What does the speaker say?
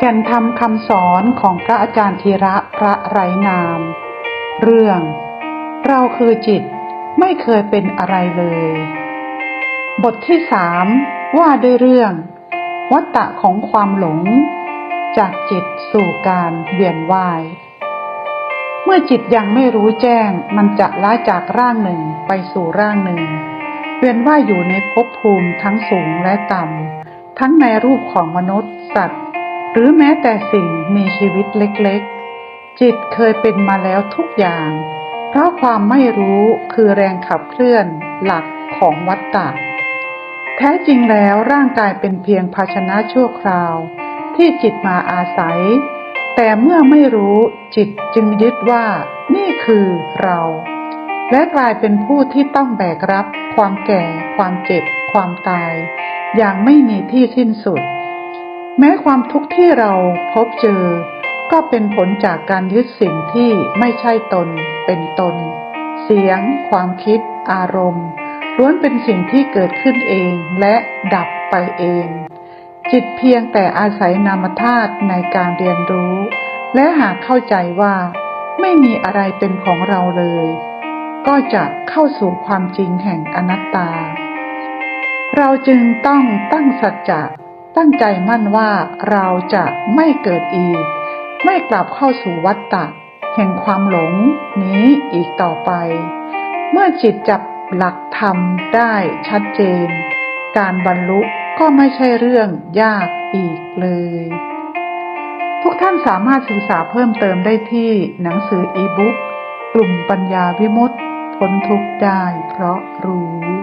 แก่นธรรมคำสอนของพระอาจารย์ธีระพระไรงาม เรื่อง เราคือจิตไม่เคยเป็นอะไรเลย บทที่สามว่าด้วยเรื่อง วัตตะของความหลง จากจิตสู่การเวียนว่าย เมื่อจิตยังไม่รู้แจ้งมันจะละจากร่างหนึ่งไปสู่ร่างหนึ่ง เวียนว่ายอยู่ในภพภูมิทั้งสูงและต่ำทั้งในรูปของมนุษย์ สัตว์ รือแม้แต่สิ่งมีชีวิตเล็กๆ จิตเคยเป็นมาแล้วทุกอย่าง เพราะความไม่รู้คือแรงขับเคลื่อนหลักของวัฏฏะแท้จริงแล้วร่างกายเป็นเพียงภาชนะชั่วคราว ที่จิตมาอาศัย แต่เมื่อไม่รู้จิตจึงยึดว่านี่คือเรา และกลายเป็นผู้ที่ต้องแบกรับ ความแก่ ความเจ็บ ความตาย อย่างไม่มีที่สิ้นสุด แม้ความทุกข์ที่เราพบเจอ ก็เป็นผลจากการยึดสิ่งที่ไม่ใช่ตน เป็นตน เสียง ความคิด อารมณ์ ล้วนเป็นสิ่งที่เกิดขึ้นเองและดับไปเอง จิตเพียงแต่อาศัยนามธาตุในการเรียนรู้ และหากเข้าใจว่า ไม่มีอะไรเป็นของเราเลย ก็จะเข้าสู่ความจริงแห่งอนัตตา เราจึงต้องตั้งสัจจะ ตั้งใจมั่นว่าเราจะไม่เกิดอีก ไม่กลับเข้าสู่วัฏฏะแห่งความหลงนี้อีกต่อไป เมื่อจิตจับหลักธรรมได้ชัดเจน การบรรลุก็ไม่ใช่เรื่องยากอีกเลย ทุกท่านสามารถศึกษาเพิ่มเติมได้ที่หนังสืออีบุ๊กกลุ่มปัญญาวิมุตติพ้นทุกข์ได้เพราะรู้